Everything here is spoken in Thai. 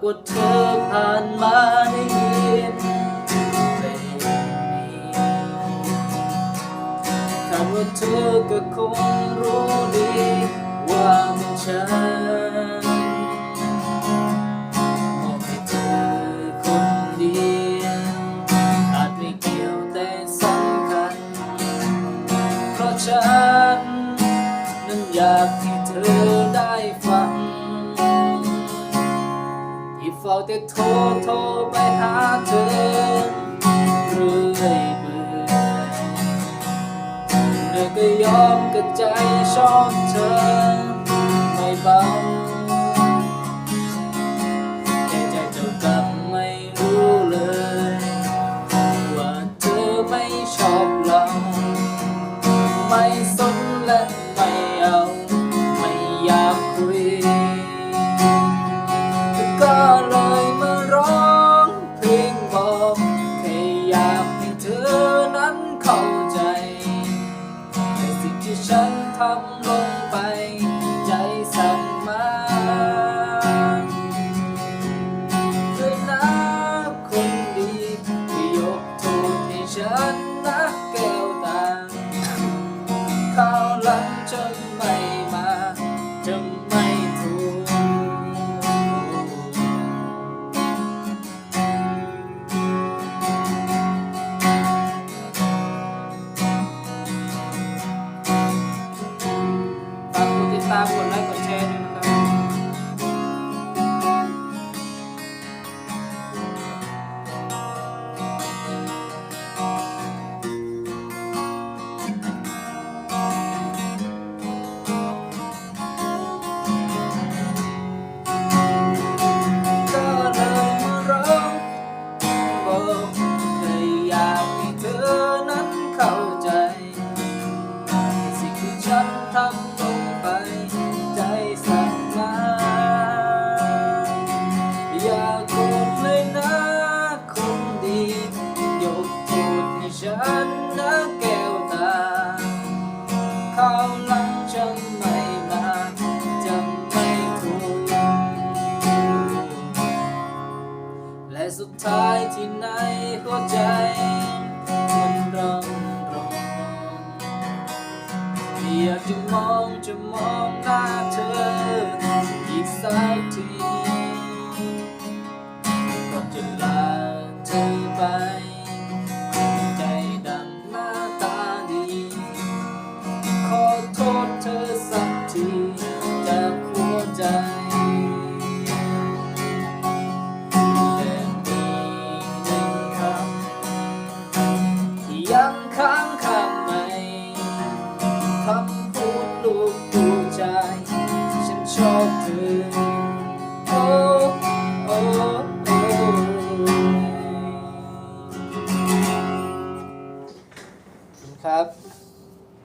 ากว่าเธอผ่านมาได้ยินเพลงนี้คาว่าเธอก็คงรู้ดีว่ามันฉันมอบให้เธอคนเดียวอาจไม่เกี่ยวแต่สำคัญเพราะฉันนั้นอยากให้เธอได้ฟัง เฝ้าแต่โทรโทรไปหาเธอเรื่อยเบื่อเธอก็ยอมกับใจชอบเธอไม่เบาแต่ใจเจ้ากลับไม่รู้เลย ว่าเธอไม่ชอบเรา นนะแก้วตาเขาหลังจะไม่มาจะไม่ถูกและสุดท้ายที่ไหนหัวใจ ทุกดวใจ ฉันชอบเธอ